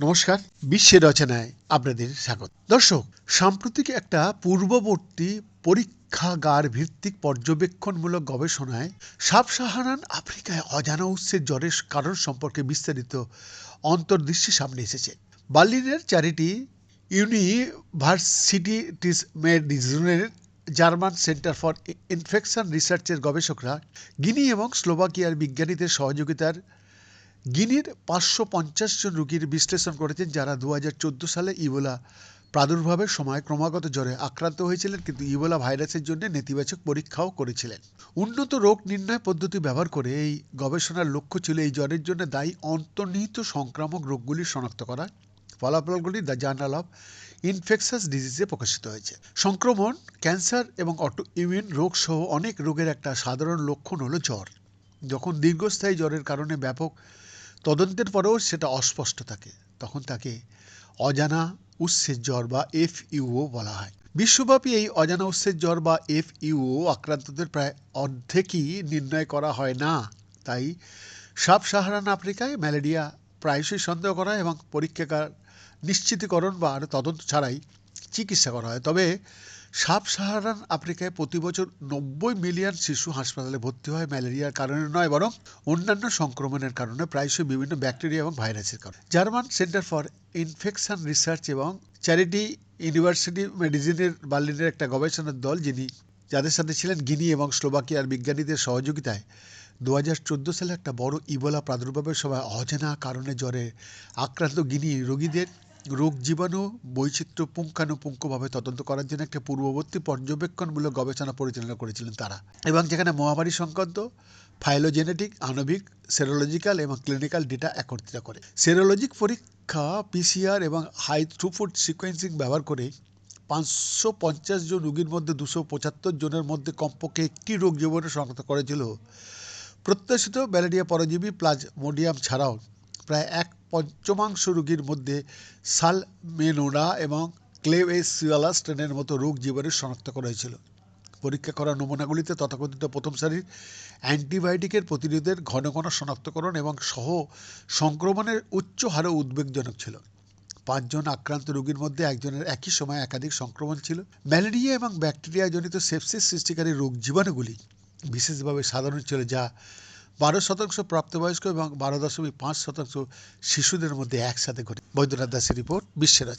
নমস্কার বিশ্বের রচনায় আপনাদের স্বাগত। দর্শক, সাম্প্রতিক একটা পূর্ববর্তী পরীক্ষাগার ভিত্তিক পর্যবেক্ষণমূলক গবেষণায় সাবসাহারান আফ্রিকায় অজানা উৎসের জ্বরের কারণ সম্পর্কে বিস্তারিত অন্তর্দৃষ্টি সামনে এসেছে। বার্লিনের চ্যারিটি ইউনিভার্সিটিস মেডিজনের জার্মান সেন্টার ফর ইনফেকশন রিসার্চের গবেষকরা গিনি এবং স্লোভাকিয়ার বিজ্ঞানীদের সহযোগিতার গিনির পাঁচশো পঞ্চাশ জন রোগীর বিশ্লেষণ করেছেন যারা দু হাজার চোদ্দ সালে ইবোলা প্রাদুর্ভাবের সময় ক্রমাগত জ্বরে আক্রান্ত হয়েছিলেন কিন্তু ইবোলা ভাইরাসের জন্য নেতিবাচক পরীক্ষাও করেছিলেন। উন্নত রোগ নির্ণয় পদ্ধতি ব্যবহার করে এই গবেষণার লক্ষ্য ছিল এই জ্বরের জন্য দায়ী অন্তর্নিহিত সংক্রামক রোগগুলি শনাক্ত করা। ফলাফলগুলি দ্য জার্নাল অফ ইনফেকশাস ডিজিজে প্রকাশিত হয়েছে। সংক্রমণ, ক্যান্সার এবং অটো ইমিউন রোগ সহ অনেক রোগের একটা সাধারণ লক্ষণ হলো জ্বর। যখন দীর্ঘস্থায়ী জ্বরের কারণে ব্যাপক তদন্তের পরেও সেটা অস্পষ্ট থাকে, তখন তাকে অজানা উৎসের জ্বর বা এফ ইউও বলা হয়। বিশ্বব্যাপী এই অজানা উৎসের জ্বর বা এফ ইউও আক্রান্তদের প্রায় অর্ধেকই নির্ণয় করা হয় না। তাই সাব সাহারান আফ্রিকায় ম্যালেরিয়া প্রায়শই সন্দেহ করা এবং পরীক্ষাগার নিশ্চিতকরণ বা তদন্ত ছাড়াই চিকিৎসা করা হয়। তবে সাব সাহারান আফ্রিকায় প্রতি বছর নব্বই মিলিয়ন শিশু হাসপাতালে ভর্তি হয় ম্যালেরিয়ার কারণে নয়, বরং অন্যান্য সংক্রমণের কারণে প্রায়শই বিভিন্ন ব্যাকটেরিয়া এবং ভাইরাসের কারণে। German center for infection research এবং চ্যারিটি ইউনিভার্সিটি মেডিসিনের বার্লিনের একটা গবেষণার দল, যিনি যাদের সাথে ছিলেন গিনি এবং স্লোভাকিয়ার বিজ্ঞানীদের সহযোগিতায় দু হাজার চোদ্দ সালে একটা বড় ইবোলা প্রাদুর্ভাবের সময় অজানা কারণে জ্বরে আক্রান্ত গিনি রোগীদের রোগ জীবাণু, বৈচিত্র্য পুঙ্খানুপুঙ্খভাবে তদন্ত করার জন্য একটা পূর্ববর্তী পর্যবেক্ষণমূলক গবেষণা পরিচালনা করেছিলেন তারা এবং যেখানে মহামারী সংক্রান্ত ফাইলোজেনেটিক আণবিক সেরোলজিক্যাল এবং ক্লিনিক্যাল ডেটা একত্রিত করে। সেরোলজিক পরীক্ষা পিসিআর এবং হাই থ্রুফুট সিকোয়েন্সিং ব্যবহার করে পাঁচশো পঞ্চাশ জন রোগীর মধ্যে দুশো পঁচাত্তর জনের মধ্যে কমপক্ষে একটি রোগ জীবাণু শনাক্ত করেছিল। প্রত্যাশিত ম্যালেরিয়া পরজীবী প্লাজমোডিয়াম ছাড়াও প্রায় এক পঞ্চমাংশ রোগীর মধ্যে সালমেনোনা এবং ক্লেবেসিয়ালা স্ট্রেনের মতো রোগ জীবাণু শনাক্ত করা হয়েছিল। পরীক্ষা করা নমুনাগুলিতে তথাকথিত প্রথম সারির অ্যান্টিবায়োটিকের প্রতিরোধের ঘন ঘন শনাক্তকরণ এবং সহ সংক্রমণের উচ্চ হারে উদ্বেগজনক ছিল। পাঁচজন আক্রান্ত রোগীর মধ্যে একজনের একই সময় একাধিক সংক্রমণ ছিল। ম্যালেরিয়া এবং ব্যাকটেরিয়াজনিত সেপসিস সৃষ্টিকারী রোগ জীবাণুগুলি বিশেষভাবে সাধারণ ছিল যা বারো শতাংশ প্রাপ্তবয়স্ক এবং বারো দশমিক পাঁচ শতাংশ শিশুদের মধ্যে একসাথে ঘটে। বৈদ্যনাথ দাসের রিপোর্ট বিশ্বের আছে